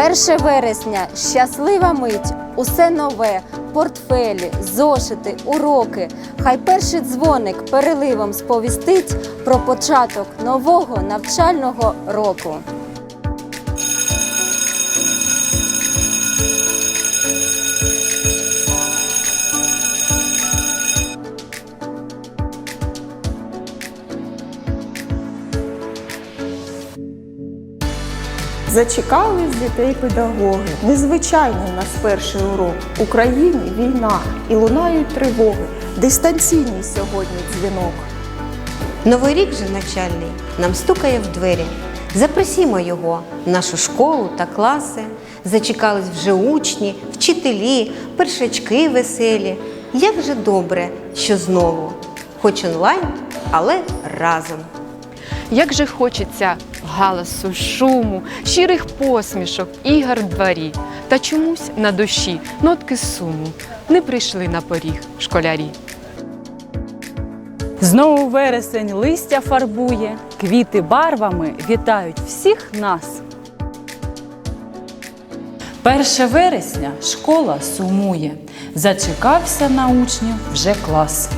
1 вересня щаслива мить, усе нове, портфелі, зошити, уроки. Хай перший дзвоник переливом сповістить про початок нового навчального року. Зачекали з дітей педагоги. Незвичайний у нас перший урок. В Україні війна і лунають тривоги. Дистанційний сьогодні дзвінок. Новий рік же навчальний нам стукає в двері. Запросімо його в нашу школу та класи. Зачекались вже учні, вчителі, першачки веселі. Як же добре, що знову, хоч онлайн, але разом. Як же хочеться галасу, шуму, щирих посмішок, ігор в дворі. Та чомусь на душі нотки суму не прийшли на поріг школярі. Знову вересень листя фарбує, квіти барвами вітають всіх нас. 1 вересня школа сумує, зачекався на учнів вже клас.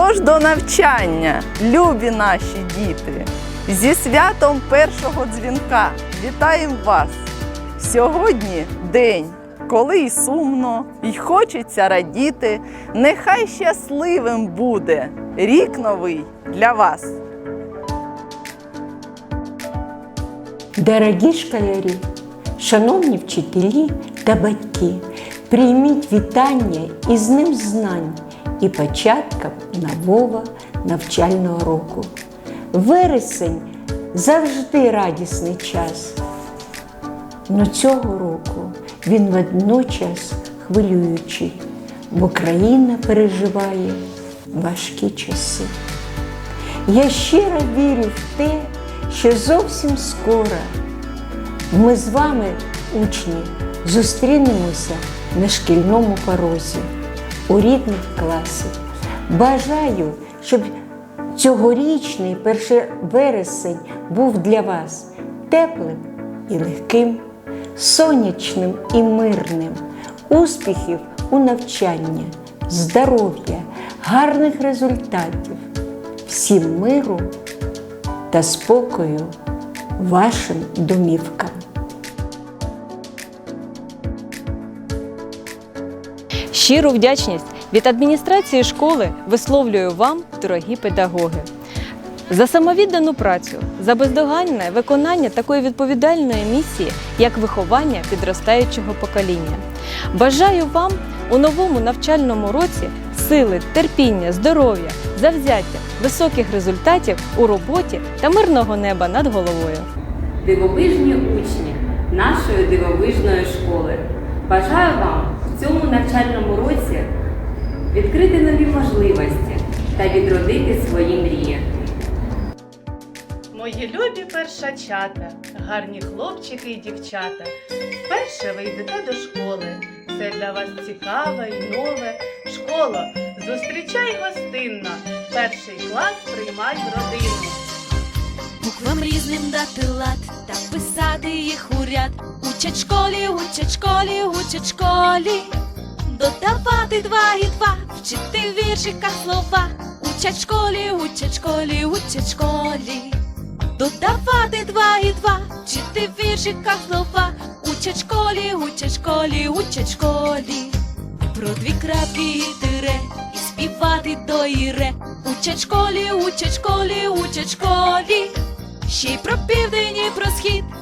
Тож до навчання, любі наші діти, зі святом першого дзвінка вітаємо вас! Сьогодні день, коли й сумно, й хочеться радіти. Нехай щасливим буде рік новий для вас. Дорогі школярі, шановні вчителі та батьки, прийміть вітання із Днем знань і початком нового навчального року. Вересень завжди радісний час. Но цього року він водночас хвилюючий, бо країна переживає важкі часи. Я щиро вірю в те, що зовсім скоро ми з вами, учні, зустрінемося на шкільному порозі у рідних класах. Бажаю, щоб цьогорічний 1 вересень був для вас теплим і легким, сонячним і мирним, успіхів у навчанні, здоров'я, гарних результатів, всім миру та спокою вашим домівкам. Щиру вдячність від адміністрації школи висловлюю вам, дорогі педагоги. За самовіддану працю, за бездоганне виконання такої відповідальної місії, як виховання підростаючого покоління. Бажаю вам у новому навчальному році сили, терпіння, здоров'я, завзяття, високих результатів у роботі та мирного неба над головою. дивовижні учні нашої дивовижної школи. Бажаю вам в цьому навчальному році відкрити нові можливості та відродити свої мрії. Мої любі першачата, гарні хлопчики і дівчата. Вперше ви йдете до школи. Це для вас цікаве і нове. Школа, зустрічай гостинна. Перший клас приймай родину. Буквам різним дати лад та писати їх у ряд. Учать школі, учать школі, учать школі. Додавати два і два, вчити в віршиках слова. Учать школі, учать школі, учать школі. Додавати два і два, вчити в віршиках слова. Учать школі, учать школі, учать школі. Про дві крапки і тире, і співати до іре. Учать школі, учать школі, учать школі. Ще й про південь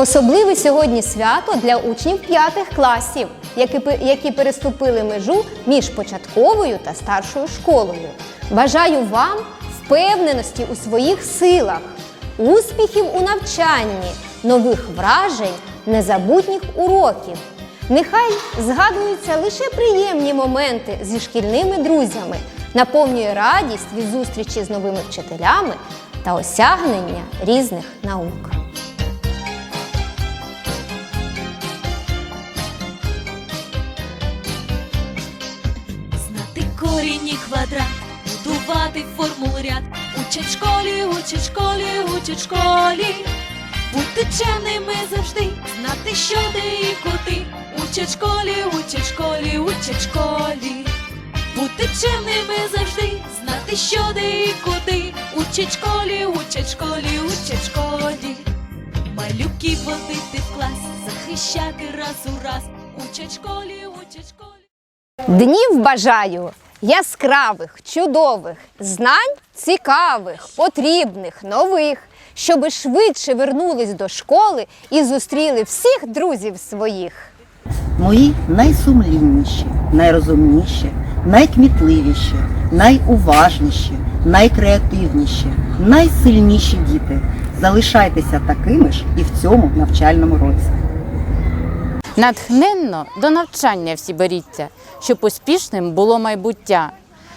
Особливе сьогодні свято для учнів п'ятих класів, які, які переступили межу між початковою та старшою школою. Бажаю вам впевненості у своїх силах, успіхів у навчанні, нових вражень незабутніх уроків. Нехай згадуються лише приємні моменти зі шкільними друзями, наповнює радість від зустрічі з новими вчителями та осягнення різних наук. Корінь квадрат, будувати формул ряд. Учать школі, учать школі, учать школі. Бути чемними завжди, знати, що де і куди. Учать школі, учать школі, учать школі. Бути чемними завжди, знати, що де і куди. Учать школі, учать школі, учать школі. Малюків водити в клас, захищати раз у раз. Учать школі, учать школі. Днів бажаю яскравих, чудових, знань цікавих, потрібних, нових, щоби швидше вернулись до школи і зустріли всіх друзів своїх. Мої найсумлінніші, найрозумніші, найкмітливіші, найуважніші, найкреативніші, найсильніші діти. Залишайтеся такими ж і в цьому навчальному році. Натхненно до навчання всі беріться, щоб успішним було майбуття.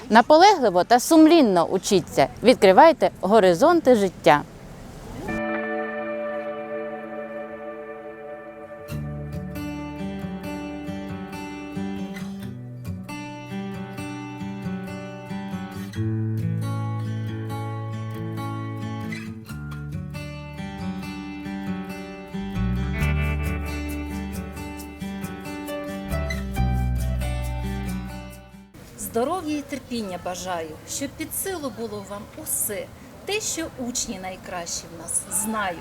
Наполегливо та сумлінно учіться, відкривайте горизонти життя. Здоров'я і терпіння бажаю, щоб під силу було вам усе. Те, що учні найкращі в нас, знаю.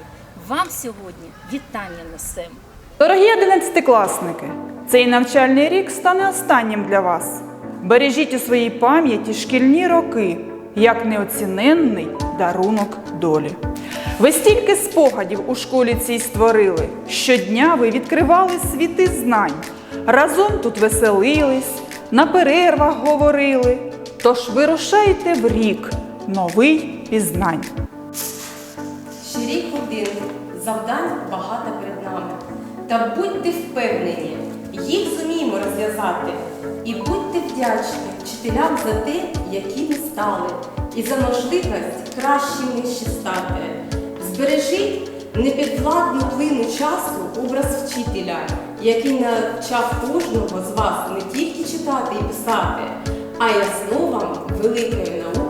Вам сьогодні вітання несем. Дорогі одинадцятикласники, цей навчальний рік стане останнім для вас. Бережіть у своїй пам'яті шкільні роки, як неоціненний дарунок долі. Ви стільки спогадів у школі цій створили. Щодня ви відкривали світи знань. Разом тут веселились, на перервах говорили. Тож вирушайте в рік новий пізнань. Ще рік один, завдань багато перед нами. Та будьте впевнені, їх зуміємо розв'язати. І будьте вдячні вчителям за те, які ви стали, і за можливість кращими ще стати. Збережіть непідвладну плину часу образ вчителя, який навчав кожного з вас не тільки читати і писати, а й основам великої науки